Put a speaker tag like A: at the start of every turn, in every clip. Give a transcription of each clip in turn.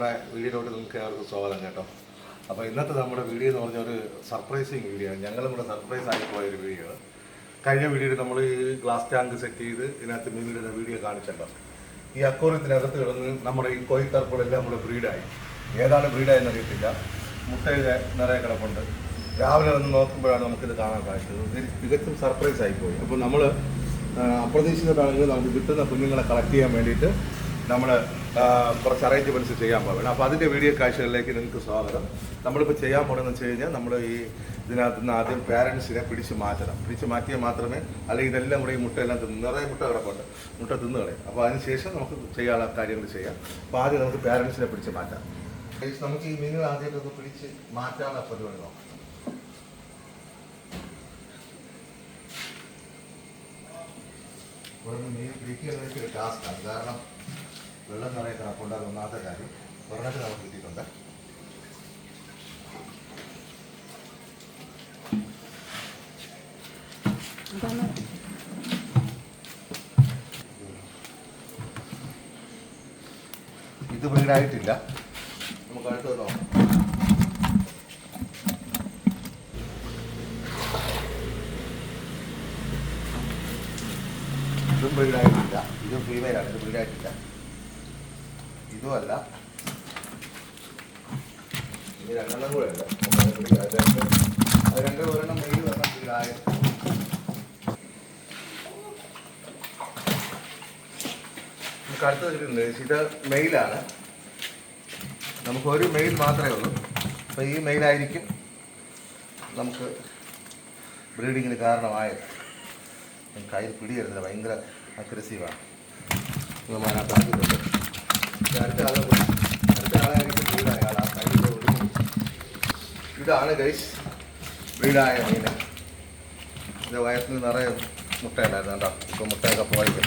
A: നമ്മുടെ വീഡിയോയിലോട്ട് നിങ്ങൾക്ക് അവർക്ക് സ്വാഗതം കേട്ടോ. അപ്പോൾ ഇന്നത്തെ നമ്മുടെ വീഡിയോ എന്ന് പറഞ്ഞ ഒരു സർപ്രൈസിങ് വീഡിയോ ആണ്. ഞങ്ങളും കൂടെ സർപ്രൈസ് ആയി പോയ ഒരു വീഡിയോ ആണ്. കഴിഞ്ഞ വീഡിയോയിൽ നമ്മൾ ഈ ഗ്ലാസ് ടാങ്ക് സെറ്റ് ചെയ്ത് ഇതിനകത്ത് മീനിടുന്ന വീഡിയോ കാണിച്ചല്ലോ. ഈ അക്വറിയത്തിനകത്ത് കിടന്ന് നമ്മുടെ ഈ കോഴിക്കറുപ്പുകളെല്ലാം നമ്മുടെ ബ്രീഡായി ഏതാണ് ബ്രീഡായെന്ന് അറിയത്തില്ല. മുട്ടയുടെ നിറയെ കിടപ്പുണ്ട്. രാവിലെ വന്ന് നോക്കുമ്പോഴാണ് നമുക്കിത് കാണാൻ സാധിച്ചത്. തികച്ചും സർപ്രൈസ് ആയിപ്പോയി അപ്പോൾ നമ്മൾ അപ്രതീക്ഷിതമാണെങ്കിൽ നമുക്ക് കിട്ടുന്ന കുഞ്ഞുങ്ങളെ കളക്ട് ചെയ്യാൻ വേണ്ടിയിട്ട് നമ്മൾ കുറച്ച് അറേഞ്ച്മെന്റ്സ് ചെയ്യാൻ പോകണം അപ്പോൾ അതിന്റെ വീഡിയോ കാഴ്ചകളിലേക്ക് നിങ്ങൾക്ക് സ്വാഗതം. നമ്മളിപ്പോൾ ചെയ്യാൻ പോകണമെന്ന് വെച്ച് കഴിഞ്ഞാൽ നമ്മൾ ഈ ഇതിനകത്ത് നിന്ന് ആദ്യം പാരൻസിനെ പിടിച്ച് മാറ്റണം. പിടിച്ച് മാറ്റിയാൽ മാത്രമേ അല്ലെങ്കിൽ ഇതെല്ലാം കൂടെ ഈ മുട്ടയെല്ലാം തിന്ന് നിറയെ മുട്ട കിടപ്പുണ്ട്. മുട്ട തിന്ന് കളയും. അപ്പോൾ അതിനുശേഷം നമുക്ക് ചെയ്യാനുള്ള കാര്യങ്ങൾ ചെയ്യാം. അപ്പോൾ ആദ്യം നമുക്ക് പാരൻസിനെ പിടിച്ച് മാറ്റാം. നമുക്ക് ഈ മീനുകൾ ആദ്യമൊക്കെ പിടിച്ച് മാറ്റാനുള്ള പരിപാടി നോക്കാം. ഇവിടെ നിന്ന് മീൻ പിടിക്കുക കാരണം വെള്ളം നിറയെ കിടപ്പുണ്ട് അത് ഒന്നാമത്തെ കാര്യം ഒരെണ്ണത്തിൽ നമുക്ക് കിട്ടിയിട്ടുണ്ട്. ഇത് ബ്രീഡായിട്ടില്ല നമുക്ക് അടുത്തത് ഇതും ബ്രീഡായിട്ടില്ല. ഇതും ഫീമെയിലാണ് ഇത് ബ്രീഡായിട്ടില്ല. ഇതുമല്ല. ഇത് രണ്ടെണ്ണം കൂടെ ഉണ്ട്. അത് രണ്ട് ഒരെണ്ണം മെയിൽ ഒരെണ്ണം ബ്രീഡായ. നമുക്ക് അടുത്ത് വെച്ചിട്ടുണ്ട്. ഇത് മെയിലാണ് നമുക്ക് ഒരു മെയിൽ മാത്രമേ ഉള്ളൂ. അപ്പോൾ ഈ മെയിലായിരിക്കും നമുക്ക് ബ്രീഡിങ്ങിന് കാരണമായത്. കയ്യിൽ പിടിയരുന്നില്ല ഭയങ്കര അഗ്രസീവാണ്. ഇതാണ് ഗൈസ് വീടായ മീൻ. ഇത് വയറ്റിൽ നിറയെ മുട്ടയുണ്ടായിരുന്നു കേട്ടോ ഇപ്പോൾ മുട്ടയൊക്കെ പോയിരിക്കും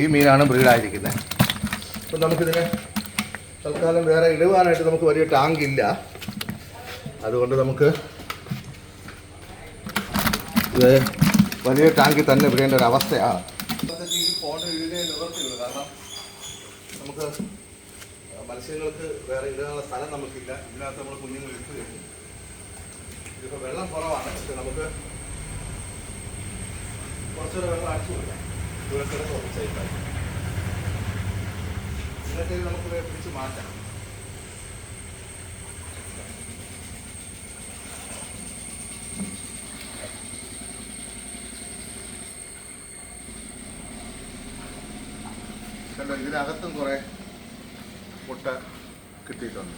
A: ഈ മീനാണ് ബ്രീഡായിരിക്കുന്നത് അപ്പം നമുക്കിതിനെ തൽക്കാലം വേറെ ഇടുവാനായിട്ട് നമുക്ക് വലിയ ടാങ്ക് ഇല്ല. അതുകൊണ്ട് നമുക്ക് ഇത് വലിയ ടാങ്കിൽ തന്നെ വിടേണ്ട ഒരു അവസ്ഥയാണ് നമുക്ക് മത്സ്യങ്ങൾക്ക് വേറെ ഇടാനുള്ള സ്ഥലം നമുക്കില്ല. ഇതിനകത്ത് നമ്മൾ കുഞ്ഞുങ്ങൾ ഇട്ട് കഴിഞ്ഞു. ഇതിപ്പോൾ വെള്ളം കുറവാണ്. പക്ഷെ നമുക്ക് കുറച്ചുകൂടെ വെള്ളം അടിച്ചു കൊടുക്കാം. കിടന്ന് ഒപ്പിച്ചായിട്ടായി ഇന്നത്തെ നമുക്ക് പിടിച്ച് മാറ്റാം. കണ്ടോ ഇതിനകത്തും കുറേ മുട്ട കിട്ടിയിട്ടുണ്ട്.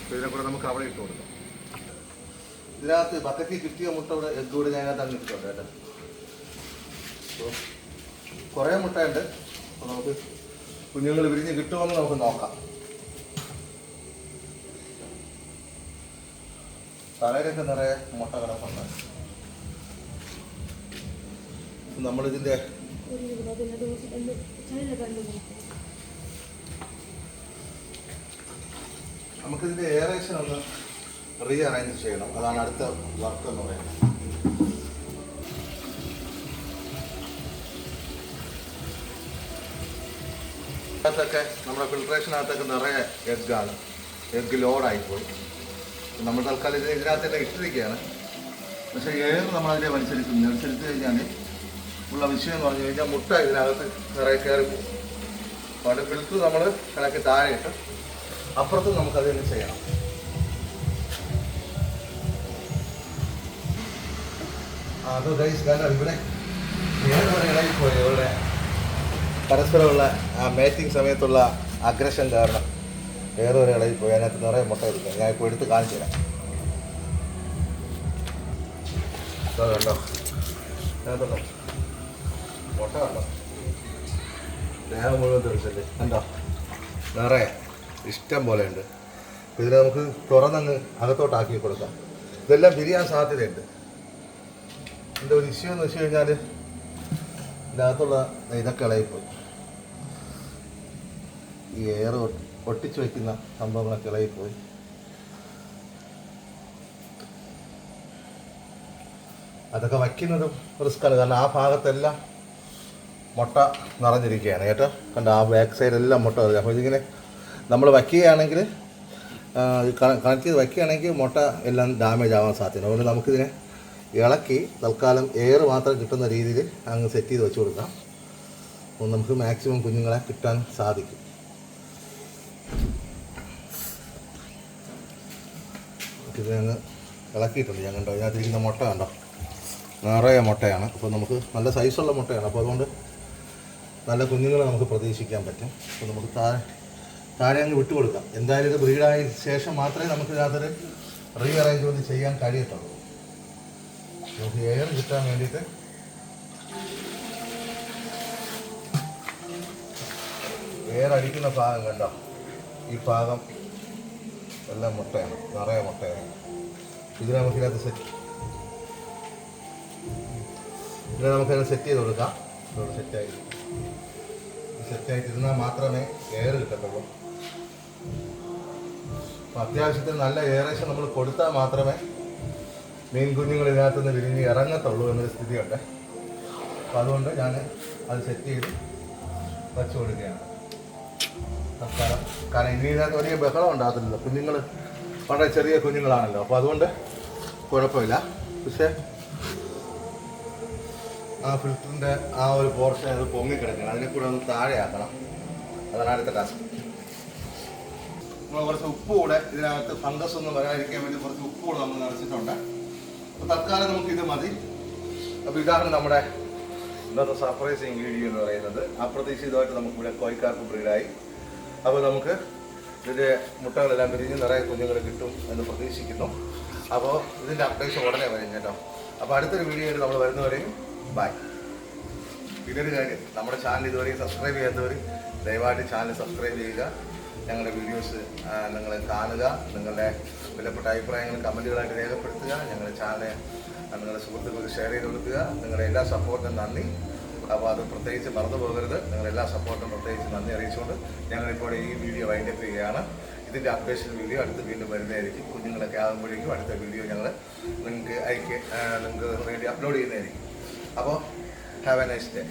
A: അപ്പോൾ ഇതിനെ കൂടെ നമുക്ക് അവിടെ ഇട്ട് കൊടുക്കാം. ഇതിനകത്ത് ബക്കറ്റിൽ കിട്ടിയ മുട്ട ഇവിടെ എഗ് കൂടെ ഞാൻ അകത്ത് അങ്ങ് ഇട്ടിട്ടുണ്ട് കേട്ടോ. അപ്പോൾ കുറേ മുട്ടയുണ്ട്. അപ്പോൾ നമുക്ക് കുഞ്ഞുങ്ങൾ വിരിഞ്ഞ് കിട്ടുമെന്ന് നമുക്ക് നോക്കാം. തലയിലൊക്കെ നിറയെ മുട്ട കിടപ്പുണ്ട്. നമ്മളിതിന്റെ നമ്മളിതിന്റെ നമുക്കിതിന്റെ എയറേഷൻ ഒന്ന് റീ അറേഞ്ച് ചെയ്യണം. അതാണ് അടുത്ത വർക്ക് എന്ന് പറയുന്നത്. അകത്തൊക്കെ നമ്മുടെ ഫിൽട്രേഷനകത്തൊക്കെ നിറയെ എഗ്ഗാണ് എഗ്ഗ് ലോഡായിപ്പോയി നമ്മൾ തൽക്കാലം ഇത് ഇതിനകത്തേക്ക് ഇട്ടിരിക്കുകയാണ്. പക്ഷേ ഏത് നമ്മളതിനെ മത്സരിക്കുന്നു അനുസരിച്ച് കഴിഞ്ഞാൽ ഉള്ള വിഷയം എന്ന് പറഞ്ഞു കഴിഞ്ഞാൽ മുട്ട ഇതിനകത്ത് നിറയെ കയറി പോകും അതുകൊണ്ട് ഫിൽറ്റർ നമ്മൾ കണക്കി താഴെ ഇട്ട് അപ്പുറത്തും നമുക്കത് തന്നെ ചെയ്യണം അതോ അത് ഗൈസ് കാരണം ഇവിടെ ഇളകിപ്പോയി ഇവരുടെ പരസ്പരമുള്ള ആ മേറ്റിംഗ് സമയത്തുള്ള അഗ്രഷൻ കാരണം വേറെ ഒരു ഇളകിപ്പോയി അതിനകത്ത് നിറയെ മുട്ട എടുക്കുക ഞാൻ ഇപ്പോൾ എടുത്ത് കാണിച്ചു തരാം. കണ്ടോ? മുട്ട കണ്ടോ? ദേഹം മുഴുവൻ തെളിച്ചല്ലേ കണ്ടോ? നിറയെ. ഇഷ്ടം പോലെ ഉണ്ട്. അപ്പോൾ ഇതിനെ നമുക്ക് തുറന്നങ്ങ് അകത്തോട്ടാക്കി കൊടുക്കാം. ഇതെല്ലാം പിരിയാൻ സാധ്യതയുണ്ട്. എന്റെ ഒരു ഇഷ്യൂ എന്ന് വെച്ച് കഴിഞ്ഞാൽ ഇതിനകത്തുള്ള ഇതൊക്കെ ഇളയിപ്പോയി ഈ എയർ ഒട്ടിച്ചു വയ്ക്കുന്ന സംഭവങ്ങളൊക്കെ ഇളകിപ്പോയി അതൊക്കെ വയ്ക്കുന്നതും റിസ്ക്കാണ് കാരണം ആ ഭാഗത്തെല്ലാം മുട്ട നിറഞ്ഞിരിക്കുകയാണ്. കേട്ടോ? കണ്ട? ആ ബാക്ക് സൈഡെല്ലാം മുട്ട അപ്പോൾ ഇതിങ്ങനെ നമ്മൾ വയ്ക്കുകയാണെങ്കിൽ കണക്ട് ചെയ്ത് വയ്ക്കുകയാണെങ്കിൽ മുട്ട എല്ലാം ഡാമേജ് ആവാൻ സാധ്യത അതുകൊണ്ട് നമുക്കിതിനെ ഇളക്കി തൽക്കാലം എയർ മാത്രം കിട്ടുന്ന രീതിയിൽ അങ്ങ് സെറ്റ് ചെയ്ത് വെച്ച് കൊടുക്കാം. അപ്പോൾ നമുക്ക് മാക്സിമം കുഞ്ഞുങ്ങളെ കിട്ടാൻ സാധിക്കും. ഞങ്ങൾ ഇളക്കിയിട്ടുണ്ട്. ഞാൻ കണ്ടോ ഇതിനകത്തിരിക്കുന്ന മുട്ട കണ്ടോ? നിറയെ മുട്ടയാണ്. അപ്പോൾ നമുക്ക് നല്ല സൈസുള്ള മുട്ടയാണ്. അപ്പോൾ അതുകൊണ്ട് നല്ല കുഞ്ഞുങ്ങളെ നമുക്ക് പ്രതീക്ഷിക്കാൻ പറ്റും. അപ്പോൾ നമുക്ക് താഴെ താഴെ അങ്ങ് വിട്ടു കൊടുക്കാം എന്തായാലും ഇത് ബ്രീഡായ ശേഷം മാത്രമേ നമുക്ക് ഇതിനകത്തൊരു റീ അറേഞ്ച്മെന്റ് ചെയ്യാൻ കഴിയത്തുള്ളൂ. നമുക്ക് എയർ കിട്ടാൻ വേണ്ടിയിട്ട് എയർ അടിക്കുന്ന ഭാഗം കണ്ടോ? ഈ ഭാഗം എല്ലാം മുട്ടയാണ്. നിറയെ മുട്ടയാണ്. ഇതിനെ നമുക്കിതിനകത്ത് സെറ്റ് ഇതിനെ നമുക്കതിനെ സെറ്റ് ചെയ്ത് കൊടുക്കാം. ഇതോടെ സെറ്റായി സെറ്റായിട്ട് ഇരുന്നാൽ മാത്രമേ എയർ കിട്ടത്തുള്ളൂ. അപ്പം അത്യാവശ്യത്തിന് നല്ല ഏറേഷൻ നമ്മൾ കൊടുത്താൽ മാത്രമേ മീൻ കുഞ്ഞുങ്ങൾ ഇതിനകത്ത് നിന്ന് വിരിഞ്ഞ് ഇറങ്ങത്തുള്ളൂ എന്നൊരു സ്ഥിതിയുണ്ട്. അപ്പം അതുകൊണ്ട് ഞാൻ അത് സെറ്റ് ചെയ്ത് വച്ചു കൊടുക്കുകയാണ്. കാരണം ഇനി ഇതിനകത്ത് വലിയ ബഹളം ഉണ്ടാകത്തില്ലല്ലോ. കുഞ്ഞുങ്ങൾ വളരെ ചെറിയ കുഞ്ഞുങ്ങളാണല്ലോ. അപ്പോൾ അതുകൊണ്ട് കുഴപ്പമില്ല. പക്ഷേ ആ ഫിൽറ്ററിന്റെ ആ ഒരു പോർഷൻ അത് പൊങ്ങിക്കിടക്കണം. അതിനെ കൂടെ ഒന്ന് താഴെയാക്കണം. അതാണ് അടുത്ത ടാസ്ക് കുറച്ച് ഉപ്പ് കൂടെ ഇതിനകത്ത് ഫംഗസ് ഒന്നും വരാതിരിക്കാൻ വേണ്ടി കുറച്ച് ഉപ്പ് കൂടെ നമ്മൾ നിറച്ചിട്ടുണ്ട്. അപ്പോൾ തൽക്കാലം നമുക്ക് ഇത് മതി. അപ്പോൾ ഇതാണ് നമ്മുടെ ഇന്നത്തെ സർപ്രൈസ് ഇൻഗ്രീഡിയൻ എന്ന് പറയുന്നത്. അപ്രതീക്ഷിതമായിട്ട് നമുക്ക് ഇവിടെ കോയിക്കാർക്ക് ബ്രീഡായി അപ്പോൾ നമുക്ക് ഇതിന്റെ മുട്ടകളെല്ലാം പിരിഞ്ഞ് നിറയെ കുഞ്ഞുങ്ങൾ കിട്ടും എന്ന് പ്രതീക്ഷിക്കുന്നു. അപ്പോൾ ഇതിന്റെ അപ്ഡേഷൻ ഉടനെ വരും കേട്ടോ. അപ്പോൾ അടുത്തൊരു വീഡിയോയിൽ നമ്മൾ വരുന്നവരെയും ബൈ പിന്നൊരു കാര്യം നമ്മുടെ ചാനൽ ഇതുവരെയും സബ്സ്ക്രൈബ് ചെയ്യാത്തവർ ദയവായിട്ട് ചാനൽ സബ്സ്ക്രൈബ് ചെയ്യുക. ഞങ്ങളുടെ വീഡിയോസ് നിങ്ങൾ കാണുക നിങ്ങളുടെ വിലപ്പെട്ട അഭിപ്രായങ്ങൾ കമന്റുകളായിട്ട് രേഖപ്പെടുത്തുക ഞങ്ങളുടെ ചാനൽ നിങ്ങളുടെ സുഹൃത്തുക്കൾക്ക് ഷെയർ ചെയ്ത് കൊടുക്കുക നിങ്ങളുടെ എല്ലാ സപ്പോർട്ടും നന്ദി. അപ്പോൾ അത് പ്രത്യേകിച്ച് മറന്നു പോകരുത്. നിങ്ങളുടെ എല്ലാ സപ്പോർട്ടും പ്രത്യേകിച്ച് നന്ദി അറിയിച്ചുകൊണ്ട് ഞങ്ങളിപ്പോൾ ഈ വീഡിയോ വൈൻഡപ്പ് ചെയ്യുകയാണ്. ഇതിന്റെ അപ്ഡേഷൻ വീഡിയോ അടുത്ത് വീണ്ടും വരുന്നതായിരിക്കും. കുഞ്ഞുങ്ങളൊക്കെ ആകുമ്പോഴേക്കും അടുത്ത വീഡിയോ ഞങ്ങൾ നിങ്ങൾക്ക് അയക്കുക നിങ്ങൾക്ക് വേണ്ടി അപ്ലോഡ് ചെയ്യുന്നതായിരിക്കും. അപ്പോൾ ഹാവ് എ നൈസ് ഡേ